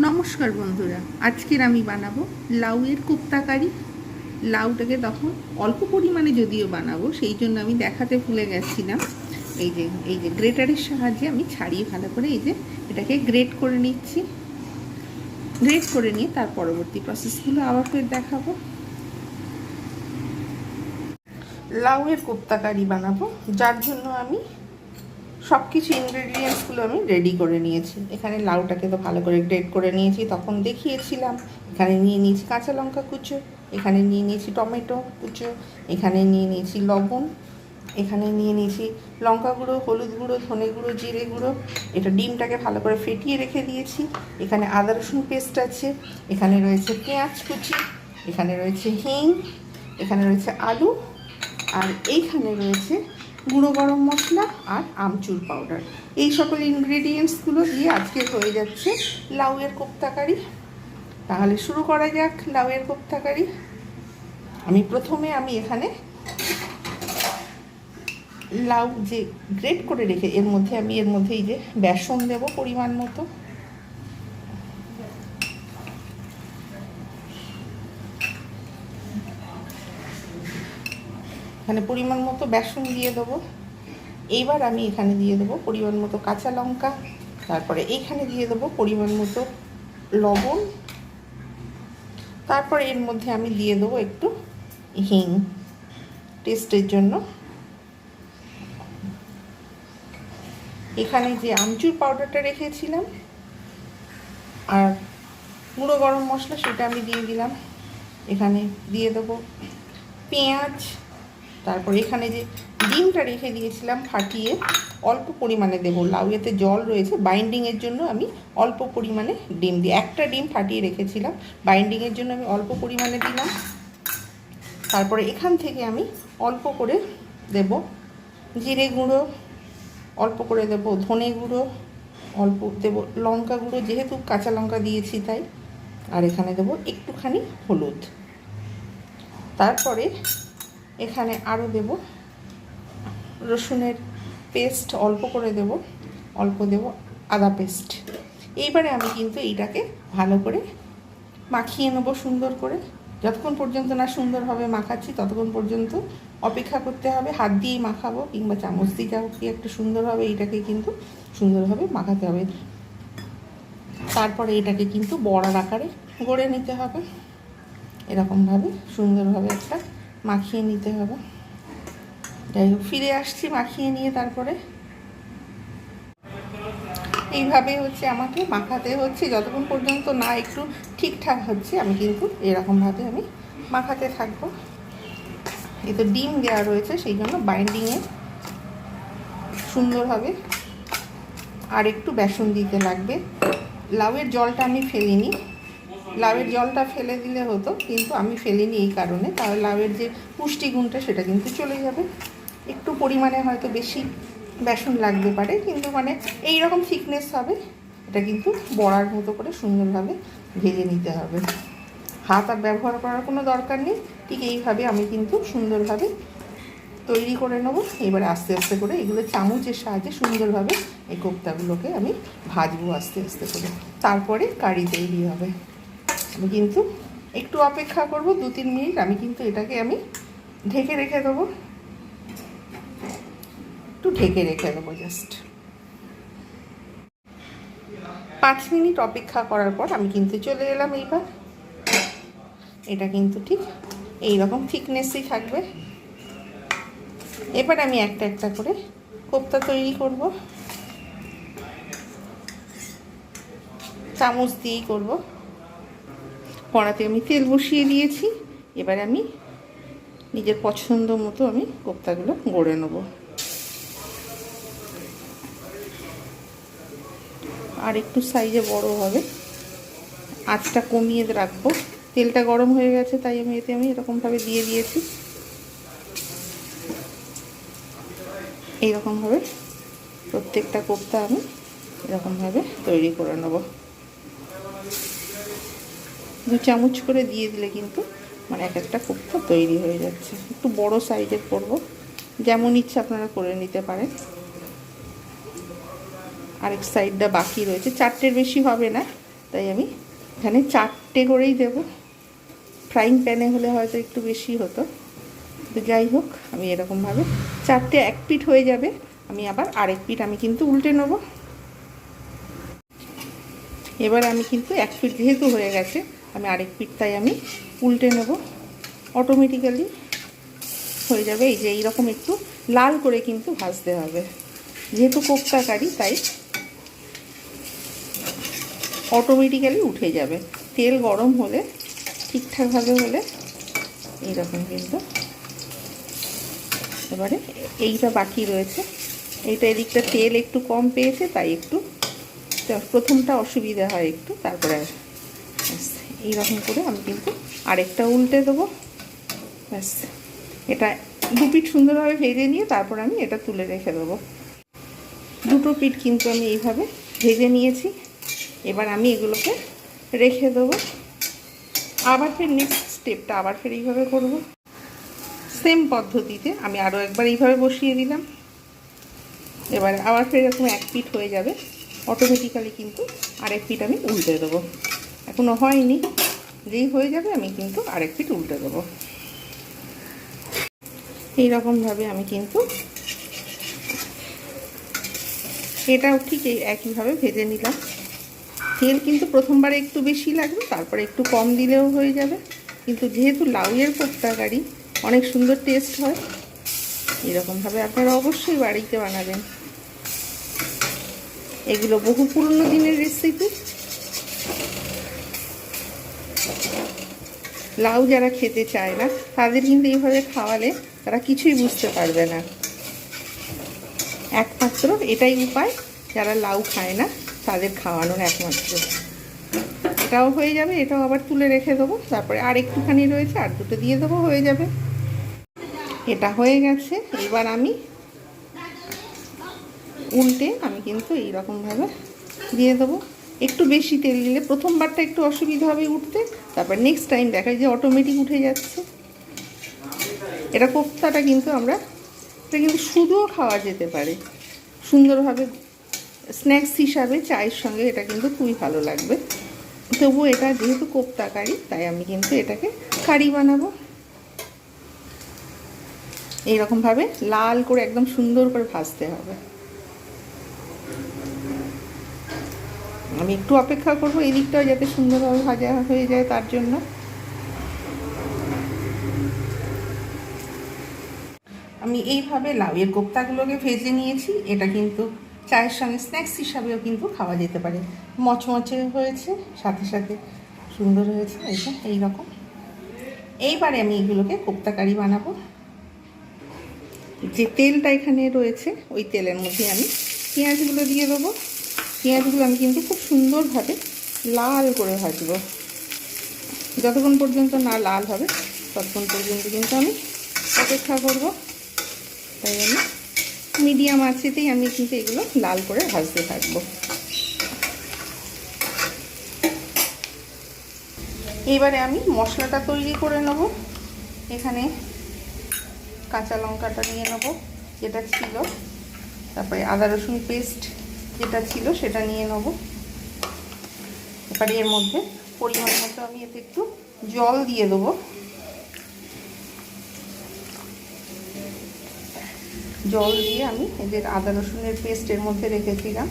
নমস্কার বন্ধুরা, আজকের আমি বানাবো লাউয়ের কোপ্তাকারি। লাউটাকে তখন অল্প পরিমাণে যদিও বানাবো, সেই জন্য আমি দেখাতে ভুলে গেছিলাম। এই যে এই যে গ্রেটারের সাহায্যে আমি ছাড়িয়ে ভালো করে এই যে এটাকে গ্রেট করে নিচ্ছি। গ্রেট করে নিয়ে তার পরবর্তী প্রসেসগুলো আবার ফের দেখাবো। লাউয়ের কোপ্তাকারি বানাবো, যার জন্য আমি সব কিছু ইনগ্রেডিয়েন্টসগুলো আমি রেডি করে নিয়েছি। এখানে লাউটাকে তো ভালো করে গ্রেড করে নিয়েছি, তখন দেখিয়েছিলাম। এখানে নিয়ে নিয়েছি কাঁচা লঙ্কা কুচো, এখানে নিয়ে নিয়েছি টমেটো কুচো, এখানে নিয়ে নিয়েছি লবণ, এখানে নিয়ে নিয়েছি লঙ্কা গুঁড়ো, হলুদ গুঁড়ো, ধনে গুঁড়ো, জিরে গুঁড়ো। এটা ডিমটাকে ভালো করে ফেটিয়ে রেখে দিয়েছি। এখানে আদা রসুন পেস্ট আছে, এখানে রয়েছে পেঁয়াজ কুচি, এখানে রয়েছে হিং, এখানে রয়েছে আলু, আর এইখানে রয়েছে গুঁড়ো গরম মশলা আর আমচুর পাউডার এই সকল ইনগ্রেডিয়েন্টসগুলো দিয়ে আজকে হয়ে যাচ্ছে লাউয়ের কোপ্তাকারি। তাহলে শুরু করা যাক লাউয়ের কোপ্তাকারি। আমি প্রথমে আমি এখানে লাউ যে গ্রেট করে রেখে, এর মধ্যে আমি, এর মধ্যে এই যে বেসন দেব পরিমাণ মতো। এখানে পরিমাণ মতো বেসন দিয়ে দেবো। এইবার আমি এখানে দিয়ে দেবো পরিমাণ মতো কাঁচা লঙ্কা। তারপরে এইখানে দিয়ে দেবো পরিমাণ মতো লবণ। তারপরে এর মধ্যে আমি দিয়ে দেবো একটু হিং টেস্টের জন্য। এখানে যে আমচুর পাউডারটা রেখেছিলাম আর গুঁড়ো গরম মশলা সেটা আমি দিয়ে দিলাম। এখানে দিয়ে দেবো পেঁয়াজ। তারপর এখানে যে ডিমটা রেখে দিয়েছিলাম ফাটিয়ে অল্প পরিমাণে দেবো। লাউয়েতে জল রয়েছে। বাইন্ডিংয়ের জন্য আমি অল্প পরিমাণে ডিম দিই একটা ডিম ফাটিয়ে রেখেছিলাম। বাইন্ডিংয়ের জন্য আমি অল্প পরিমাণে দিলাম। তারপরে এখান থেকে আমি অল্প করে দেব জিরে গুঁড়ো, অল্প করে দেব ধনে গুঁড়ো, অল্প দেব লঙ্কা গুঁড়ো, যেহেতু কাঁচা লঙ্কা দিয়েছি তাই। আর এখানে দেবো একটুখানি হলুদ। তারপরে এখানে আরও দেব। রসুনের পেস্ট অল্প করে দেব, অল্প দেব আদা পেস্ট। এইবারে আমি কিন্তু এইটাকে ভালো করে মাখিয়ে নেব সুন্দর করে। যতক্ষণ পর্যন্ত না সুন্দরভাবে মাখাচ্ছি, ততক্ষণ পর্যন্ত অপেক্ষা করতে হবে। হাত দিয়েই মাখাবো কিংবা চামচ দিয়ে যাও কি একটু সুন্দরভাবে এইটাকে কিন্তু সুন্দরভাবে মাখাতে হবে। তারপরে এটাকে কিন্তু বড়ার আকারে গড়ে নিতে হবে। এরকমভাবে সুন্দরভাবে একটা মাখিয়ে নিতে হবে। যাই হোক, ফিরে আসছি মাখিয়ে নিয়ে তারপরে। এইভাবে হচ্ছে আমাকে মাখাতে হচ্ছে। যতক্ষণ পর্যন্ত না একটু ঠিকঠাক হচ্ছে, আমি কিন্তু এরকমভাবে আমি মাখাতে থাকব। এ তো ডিম দেওয়া রয়েছে, সেই জন্য বাইন্ডিংয়ে সুন্দরভাবে আর একটু বেসন দিতে লাগবে। লাউয়ের জলটা আমি ফেলিনি। লাউয়ের জলটা ফেলে দিলে হতো, কিন্তু আমি ফেলিনি এই কারণে। তাহলে লাউয়ের যে পুষ্টিগুণটা, সেটা কিন্তু চলে যাবে। একটু পরিমাণে হয়তো বেশি বেসন লাগতে পারে, কিন্তু মানে এই রকম থিকনেস হবে, এটা কিন্তু বড়ার মতো করে সুন্দরভাবে ভেজে নিতে হবে। হাত আর ব্যবহার করার কোনো দরকার নেই, ঠিক এইভাবে আমি কিন্তু সুন্দরভাবে তৈরি করে নেব। এবারে আস্তে আস্তে করে এগুলো চামচের সাহায্যে সুন্দরভাবে এই কোপ্তাগুলোকে আমি ভাজবো আস্তে আস্তে করে। তারপরে কারি তৈরি হবে। আমি কিন্তু একটু অপেক্ষা করব, দু তিন মিনিট। আমি কিন্তু এটাকে আমি ঢেকে রেখে দেবো। একটু ঢেকে রেখে দেবো জাস্ট পাঁচ মিনিট অপেক্ষা করার পর আমি কিন্তু চলে এলাম এইবার। এটা কিন্তু ঠিক এই রকম থিকনেসই থাকবে। এবার আমি একটা একটা করে কোপ্তা তৈরি করব। চামচ দিয়েই করব। কড়াতে আমি তেল বসিয়ে দিয়েছি। এবার আমি নিজের পছন্দ মতো আমি কোপ্তাগুলো গড়ে নেব। আর একটু সাইজে বড় হবে। আঁচটা কমিয়ে রাখব। তেলটা গরম হয়ে গেছে, তাই আমি এতে আমি এরকমভাবে দিয়ে দিয়েছি। এইরকমভাবে প্রত্যেকটা কোপ্তা আমি এরকমভাবে তৈরি করে নেব। দু চামচ করে দিয়ে দিলে কিন্তু মানে এক একটা কোপ্তা তৈরি হয়ে যাচ্ছে। একটু বড় সাইজের করব। যেমন ইচ্ছা আপনারা করে নিতে পারেন। আরেক সাইডটা বাকি রয়েছে। চারটের বেশি হবে না, তাই আমি এখানে চারটে করেই দেব। ফ্রাইং প্যানে হলে হয়তো একটু বেশি হতো। তো যাই হোক, আমি এরকমভাবে চারটে এক পিঠ হয়ে যাবে। আমি আবার আরেক পিঠ আমি কিন্তু উল্টে নেব। এবার আমি কিন্তু এক পিঠ যেহেতু হয়ে গেছে আমি আরেক পিঠ তাই আমি উল্টে নেব। অটোমেটিক্যালি হয়ে যাবে এই যে এইরকম একটু লাল করে কিন্তু ভাজতে হবে। যেহেতু কোপ্তা কারি, তাই অটোমেটিক্যালি উঠে যাবে। তেল গরম হলে ঠিকঠাকভাবে হলে এইরকম কিন্তু এবারে এইটা বাকি রয়েছে। এইটা এদিকটা তেল একটু কম পেয়েছে, তাই একটু, প্রথমটা অসুবিধা হয় একটু, তারপরে এইরকম করে আমি কিন্তু আরেকটা উল্টে দেবো। ব্যাস, এটা দু পিঠ সুন্দরভাবে ভেজে নিয়ে তারপর আমি এটা তুলে রেখে দেবো। দুটো পিঠ কিন্তু আমি এইভাবে ভেজে নিয়েছি। এবার আমি এগুলোকে রেখে দেবো। আবার ফের নেক্সট স্টেপটা আবার ফের এইভাবে করব। সেম পদ্ধতিতে আমি আরও একবার এইভাবে বসিয়ে দিলাম। এবার আবার ফের এরকম এক পিঠ হয়ে যাবে। অটোমেটিক্যালি কিন্তু আরেক পিঠ আমি উল্টে দেবো। এখনও হয়নি। যেই হয়ে যাবে আমি কিন্তু আরেক পিঠ উল্টে দেবো। এইরকমভাবে আমি কিন্তু এটাও ঠিক এই একইভাবে ভেজে নিলাম। তেল কিন্তু প্রথমবারে একটু বেশি লাগবে, তারপরে একটু কম দিলেও হয়ে যাবে। কিন্তু যেহেতু লাউয়ের কোপ্তাকারি অনেক সুন্দর টেস্ট হয়। এরকমভাবে আপনারা অবশ্যই বাড়িতে বানাবেন। এগুলো বহু পুরনো দিনের রেসিপি লাউ যারা খেতে চায় না, তাদের কিন্তু এইভাবে খাওয়ালে তারা কিছুই বুঝতে পারবে না। একমাত্র এটাই উপায়, যারা লাউ খায় না, তাদের খাওয়ানোর একমাত্র। এটাও হয়ে যাবে, এটাও আবার তুলে রেখে দেবো, তারপরে আর একটুখানি রয়েছে, আর দুটো দিয়ে দেবো, হয়ে যাবে। এটা হয়ে গেছে, এবার আমি উল্টে আমি কিন্তু এইরকমভাবে দিয়ে দেবো। একটু বেশি তেল দিলে প্রথমবারটা একটু অসুবিধা হবে উঠতে, তারপর নেক্সট টাইম দেখা যে অটোমেটিক উঠে যাচ্ছে। এটা কোফতাটা কিন্তু আমরা, এটা কিন্তু শুধুও খাওয়া যেতে পারে। সুন্দরভাবে স্ন্যাক্স হিসাবে চায়ের সঙ্গে এটা কিন্তু খুবই ভালো লাগবে। তবুও এটা যেহেতু কোপ্তা কারি তাই আমি কিন্তু এটাকে কারি বানাবো। এইরকমভাবে লাল করে একদম সুন্দর করে ভাজতে হবে। আমি একটু অপেক্ষা করব, এই দিকটাও যাতে সুন্দরভাবে ভাজা হয়ে যায় তার জন্য। আমি এইভাবে লাউয়ের কোপ্তাগুলোকে ভেজে নিয়েছি। এটা কিন্তু চায়ের সঙ্গে স্ন্যাক্স হিসাবেও কিন্তু খাওয়া যেতে পারে। মচমচে হয়েছে, সাথে সাথে সুন্দর হয়েছে এটা এইরকম। এইবারে আমি এগুলোকে কোপ্তা কারি বানাবো। যে তেলটা এখানে রয়েছে, ওই তেলের মধ্যে আমি পেঁয়াজগুলো দিয়ে দেবো। পেঁয়াজগুলো আমি কিন্তু খুব সুন্দরভাবে লাল করে ভাজবো। যতক্ষণ পর্যন্ত না লাল হবে, ততক্ষণ পর্যন্ত কিন্তু আমি অপেক্ষা করব। তাই আমি মিডিয়াম আঁচেতেই আমি কিন্তু এগুলো লাল করে ভাজতে থাকব। এবারে আমি মশলাটা তৈরি করে নেব। এখানে কাঁচা লঙ্কাটা নিয়ে নেব, যেটা ছিল। তারপরে আদা রসুন পেস্ট যেটা ছিল সেটা নিয়ে নেব। এবারে এর মধ্যে পরিমাণ মতো আমি এতে একটু জল দিয়ে দেবো। জল দিয়ে আমি এদের আদা রসুনের পেস্ট এর মধ্যে রেখেছিলাম।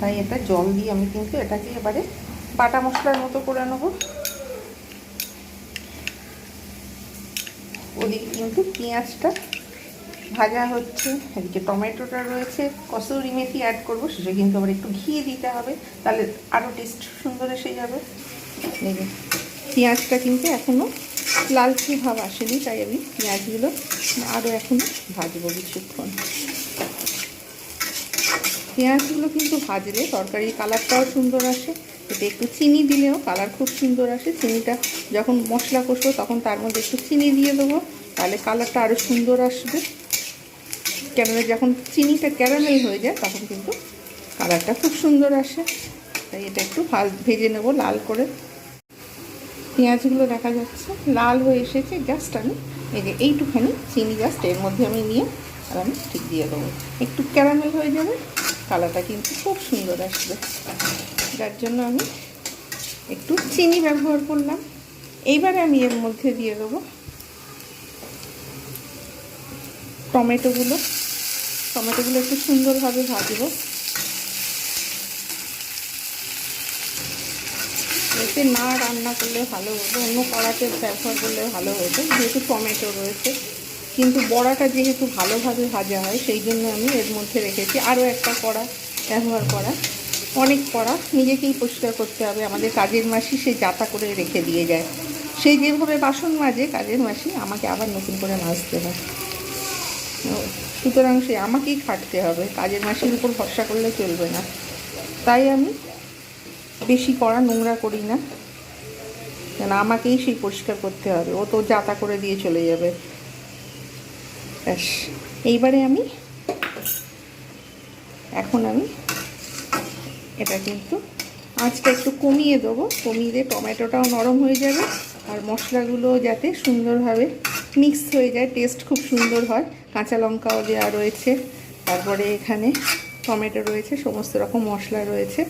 তাই এটা জল দিয়ে আমি কিন্তু এটাকে এবারে বাটা মশলার মতো করে নেব। ওদিকে কিন্তু পেঁয়াজটা ভাজা হচ্ছে, এদিকে টমেটোটা রয়েছে, কসুরি মেথি অ্যাড করব, সেটা কিন্তু আবার একটু ঘি দিতে হবে, তাহলে আরও টেস্ট সুন্দর এসে যাবে। দেখুন পেঁয়াজটা কিন্তু এখনও লালচে ভাব আসেনি, তাই আমি পেঁয়াজগুলো আরও এখনও ভাজবো কিছুক্ষণ পেঁয়াজগুলো কিন্তু ভাজলে তরকারির কালারটাও সুন্দর আসে, এতে একটু চিনি দিলেও কালার খুব সুন্দর আসে, চিনিটা যখন মশলা কষবো তখন তার মধ্যে একটু চিনি দিয়ে দেবো, তাহলে কালারটা আরও সুন্দর আসবে। কেননা যখন চিনিটা ক্যারামেল হয়ে যায়, তখন কিন্তু কালারটা খুব সুন্দর আসে। তাই এটা একটু ভেজে নেব লাল করে। পেঁয়াজগুলো দেখা যাচ্ছে, লাল হয়ে এসেছে। জাস্ট আমি এই যে এইটুখানি চিনি জাস্ট এর মধ্যে আমি নিয়ে আর আমি ঠিক দিয়ে দেবো। একটু ক্যারামেল হয়ে যাবে, কালারটা কিন্তু খুব সুন্দর আসবে। যার জন্য আমি একটু চিনি ব্যবহার করলাম। এইবারে আমি এর মধ্যে দিয়ে দেবো টমেটোগুলো। টমেটোগুলো একটু সুন্দরভাবে ভাজবো। এতে না রান্না করলে ভালো হতো অন্য কড়াতে ব্যবহার করলে ভালো হতো যেহেতু টমেটো রয়েছে। কিন্তু বড়াটা যেহেতু ভালোভাবে ভাজা হয়, সেই জন্য আমি এর মধ্যে রেখেছি আরও একটা কড়া, ব্যবহার করা। অনেক কড়া, নিজেকেই পরিষ্কার করতে হবে। আমাদের কাজের মাসি সে জাতা করে রেখে দিয়ে যায়। সেই যেভাবে বাসন মাজে, কাজের মাসি আমাকে আবার নতুন করে মাজতে হয়। সুতরাং সে আমাকেই খাটতে হবে। কাজের মাসির উপর ভরসা করলে চলবে না। তাই আমি বেশি করা নোংরা করি না। কেন? আমাকেই সেই পরিষ্কার করতে হবে। ও তো যাতা করে দিয়ে চলে যাবে। ব্যাস। এইবারে আমি এখন আমি এটা কিন্তু আঁচটা একটু কমিয়ে দেবো। কমিয়ে দিয়ে টমেটোটাও নরম হয়ে যাবে। আর মশলাগুলো যাতে সুন্দরভাবে মিক্স হয়ে যায় টেস্ট খুব সুন্দর হয়। কাঁচা লঙ্কাও দেওয়া রয়েছে। তারপরে এখানে টমেটো রয়েছে, সমস্ত রকম মশলা রয়েছে।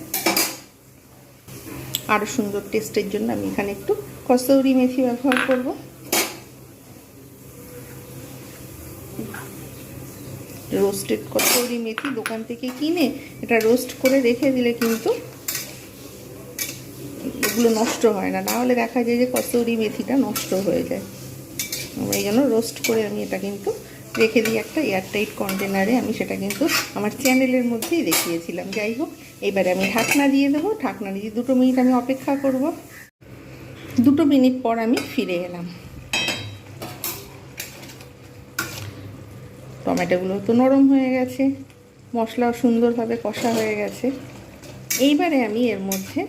আরও সুন্দর টেস্টের জন্য আমি এখানে একটু কসৌরি মেথি ব্যবহার করব। রোস্টেড কসৌরি মেথি দোকান থেকে কিনে এটা রোস্ট করে রেখে দিলে কিন্তু এগুলো নষ্ট হয় না। না হলে দেখা যায় যে কসৌরি মেথিটা নষ্ট হয়ে যায়। এই জন্য রোস্ট করে আমি এটা কিন্তু রেখে দিই একটা এয়ারটাইট কন্টেনারে আমি সেটা কিন্তু আমার চ্যানেলের মধ্যেই দেখিয়েছিলাম। যাই হোক, এবারে আমি ঢাকনা দিয়ে দেবো। ঢাকনা দিয়ে দুটো মিনিট আমি অপেক্ষা করব। দুটো মিনিট পর আমি ফিরে এলাম। টমেটোগুলো তো নরম হয়ে গেছে। মশলাও সুন্দরভাবে কষা হয়ে গেছে। এইবারে আমি এর মধ্যে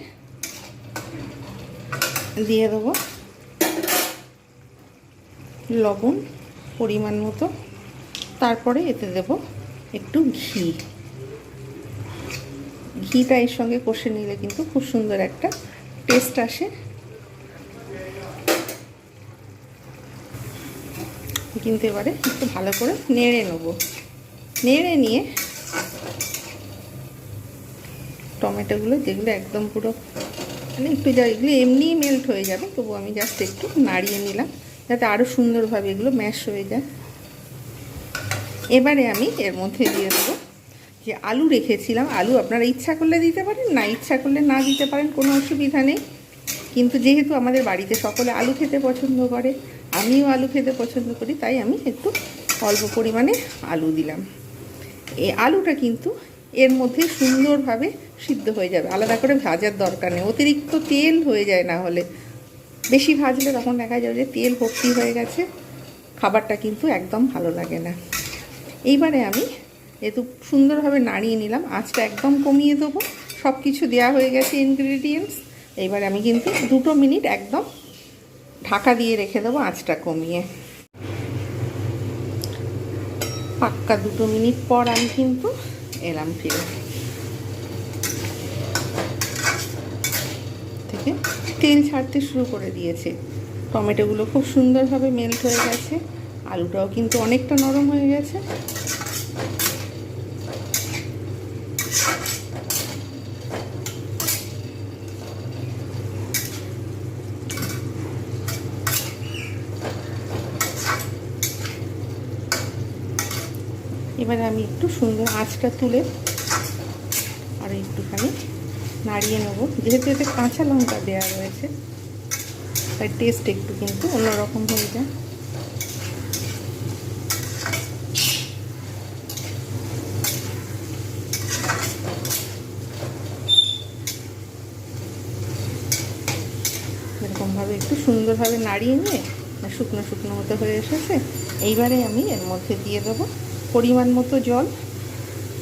দিয়ে দেবো লবণ পরিমাণ মতো। তারপরে এতে দেব একটু ঘি। ঘিটা এর সঙ্গে কষে নিলে কিন্তু খুব সুন্দর একটা টেস্ট আসে। কিন্তু এবারে একটু ভালো করে নেড়ে নেব। নেড়ে নিয়ে টমেটোগুলো যেগুলো একদম পুরো মানে একটু যা এগুলো এমনিই মেল্ট হয়ে যাবে, তবু আমি জাস্ট একটু নাড়িয়ে নিলাম। যাতে আরও সুন্দরভাবে এগুলো ম্যাশ হয়ে যায়। এবারে আমি এর মধ্যে দিয়ে দেবো যে আলু রেখেছিলাম। আলু আপনারা ইচ্ছা করলে দিতে পারেন, না ইচ্ছা করলে না দিতে পারেন, কোনো অসুবিধা নেই। কিন্তু যেহেতু আমাদের বাড়িতে সকলে আলু খেতে পছন্দ করে, আমিও আলু খেতে পছন্দ করি, তাই আমি একটু অল্প পরিমাণে আলু দিলাম। এই আলুটা কিন্তু এর মধ্যে সুন্দরভাবে সিদ্ধ হয়ে যাবে। আলাদা করে ভাজার দরকার নেই। অতিরিক্ত তেল হয়ে যায় না হলে। বেশি ভাজলে তখন দেখা যাবে যে তেল ভর্তি হয়ে গেছে। খাবারটা কিন্তু একদম ভালো লাগে না। এইবারে আমি যেহেতু সুন্দরভাবে নাড়িয়ে নিলাম, আঁচটা একদম কমিয়ে দেবো। সব কিছু দেওয়া হয়ে গেছে ইনগ্রিডিয়েন্টস এইবারে আমি কিন্তু দুটো মিনিট একদম ঢাকা দিয়ে রেখে দেবো আঁচটা কমিয়ে। পাক্কা দুটো মিনিট পর আমি কিন্তু এলাম ফিরে। থেকে তেল ছাড়তে শুরু করে দিয়েছে। টমেটোগুলো খুব সুন্দরভাবে মেল্ট হয়ে গেছে। আলুটাও কিন্তু অনেকটা নরম হয়ে গেছে। এবারে আমি একটু সুন্দর আঁচটা তুলে আর একটুখানি নাড়িয়ে নেব। যেহেতু এতে কাঁচা লঙ্কা দেওয়া রয়েছে, তাই টেস্ট একটু কিন্তু অন্যরকম হয়ে যায়। এরকমভাবে একটু সুন্দরভাবে নাড়িয়ে নিয়ে শুকনো শুকনো মতো হয়ে এসেছে, এইবারে আমি এর মধ্যে দিয়ে দেবো। পরিমাণ মতো জল,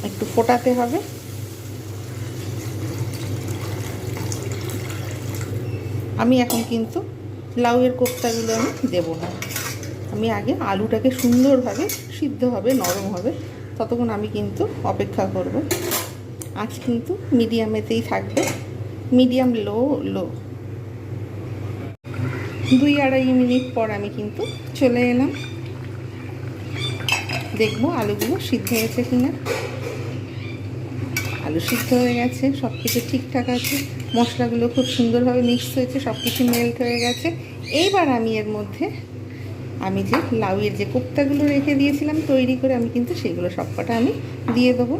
একটু ফোটাতে হবে। আমি এখন কিন্তু লাউয়ের কোপ্তাগুলো আমি দেবো না। আমি আগে আলুটাকে সুন্দরভাবে সিদ্ধ হবে নরম হবে ততক্ষণ আমি কিন্তু অপেক্ষা করব। আজ কিন্তু মিডিয়ামেতেই থাকবে। Medium low low. দুই আড়াই মিনিট পর আমি কিন্তু চলে এলাম। দেখব আলুগুলো সিদ্ধ হয়েছে কিনা। ভালো সিদ্ধ হয়ে গেছে সব কিছু ঠিকঠাক আছে, মশলাগুলো খুব সুন্দরভাবে মিক্স হয়েছে সব কিছু মেল্ট হয়ে গেছে। এইবার আমি এর মধ্যে, আমি যে লাউয়ের যে কোপ্তাগুলো রেখে দিয়েছিলাম তৈরি করে আমি কিন্তু সেগুলো সবকটা আমি দিয়ে দেবো।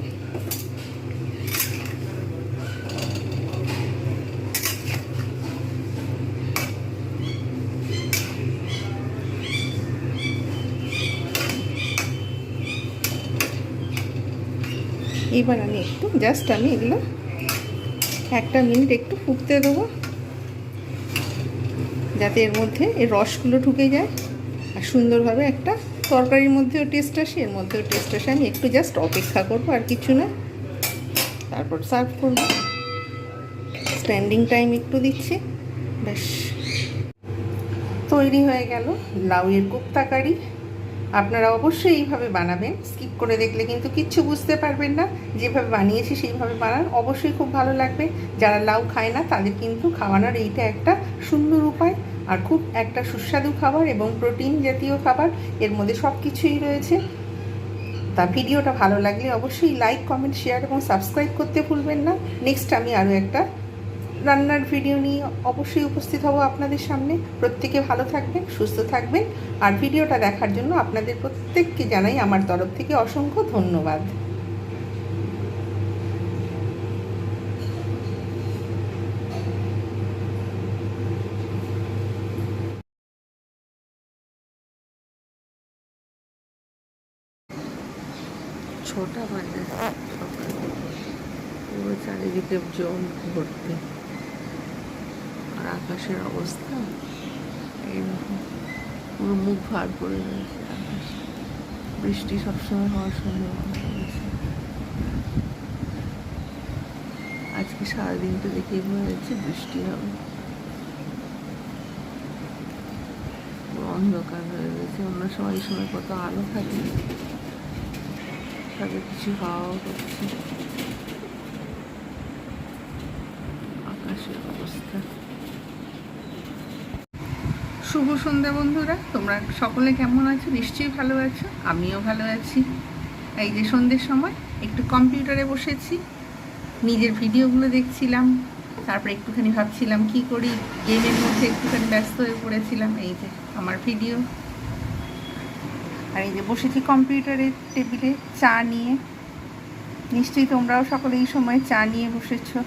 আমি একটু জাস্ট আমি এগুলো একটা মিনিট একটু ফুটতে দেবো, যাতে এর মধ্যে এর রসগুলো ঢুকে যায়। আর সুন্দরভাবে একটা তরকারির মধ্যেও টেস্ট আসে, এর মধ্যেও টেস্ট আসে। আমি একটু জাস্ট অপেক্ষা করব, আর কিছু না। তারপর সার্ভ করব। স্ট্যান্ডিং টাইম একটু দিচ্ছি। ব্যাস। তৈরি হয়ে গেল লাউয়ের কোপ্তা কারি আপনারা অবশ্যই এইভাবে বানাবেন। স্কিপ করে দেখলে কিন্তু কিচ্ছু বুঝতে পারবেন না। যেভাবে বানিয়েছি সেইভাবে বানান। অবশ্যই খুব ভালো লাগবে। যারা লাউ খায় না, তাদের কিন্তু খাওয়ানোর এইটা একটা সুন্দর উপায়। আর খুব একটা সুস্বাদু খাবার এবং প্রোটিন জাতীয় খাবার, এর মধ্যে সব কিছুই রয়েছে। তা ভিডিওটা ভালো লাগলে অবশ্যই লাইক, কমেন্ট, শেয়ার এবং সাবস্ক্রাইব করতে ভুলবেন না। নেক্সট আমি আরও একটা রান্নার ভিডিও নিয়ে অবশ্যই উপস্থিত হব আপনাদের সামনে। প্রত্যেকে ভালো থাকবেন, সুস্থ থাকবেন। আর ভিডিওটা দেখার জন্য আপনাদের প্রত্যেককে জানাই আমার তরফ থেকে অসংখ্য ধন্যবাদ। ছটা বাজে। সকাল পুরো চারিদিকে জল ভর্তি। আকাশের অবস্থা, এইরকম। পুরো মুখ ভার করে রয়েছে আকাশ। বৃষ্টি সবসময় হওয়ার সম্ভাবনা আজকে সারাদিনটা দেখেই বোঝা যাচ্ছে বৃষ্টি হবে। অন্ধকার হয়ে গেছে অন্য সময় এই সময় কত আলো থাকে। তাদের কিছু হাওয়াও করছে আকাশের অবস্থা। শুভ সন্ধ্যা বন্ধুরা। তোমরা সকলে কেমন আছো? নিশ্চয়ই ভালো আছো। আমিও ভালো আছি। এই যে সন্ধ্যের সময়, একটু কম্পিউটারে বসেছি, নিজের ভিডিওগুলো দেখছিলাম, তারপরে একটুখানি ভাবছিলাম কি করি, গেমের মধ্যে একটুখানি ব্যস্ত হয়ে পড়েছিলাম, এই যে আমার ভিডিও। আর এই যে বসেছি কম্পিউটারের টেবিলে চা নিয়ে। নিশ্চয়ই তোমরাও সকলে এই সময় চা নিয়ে বসেছো।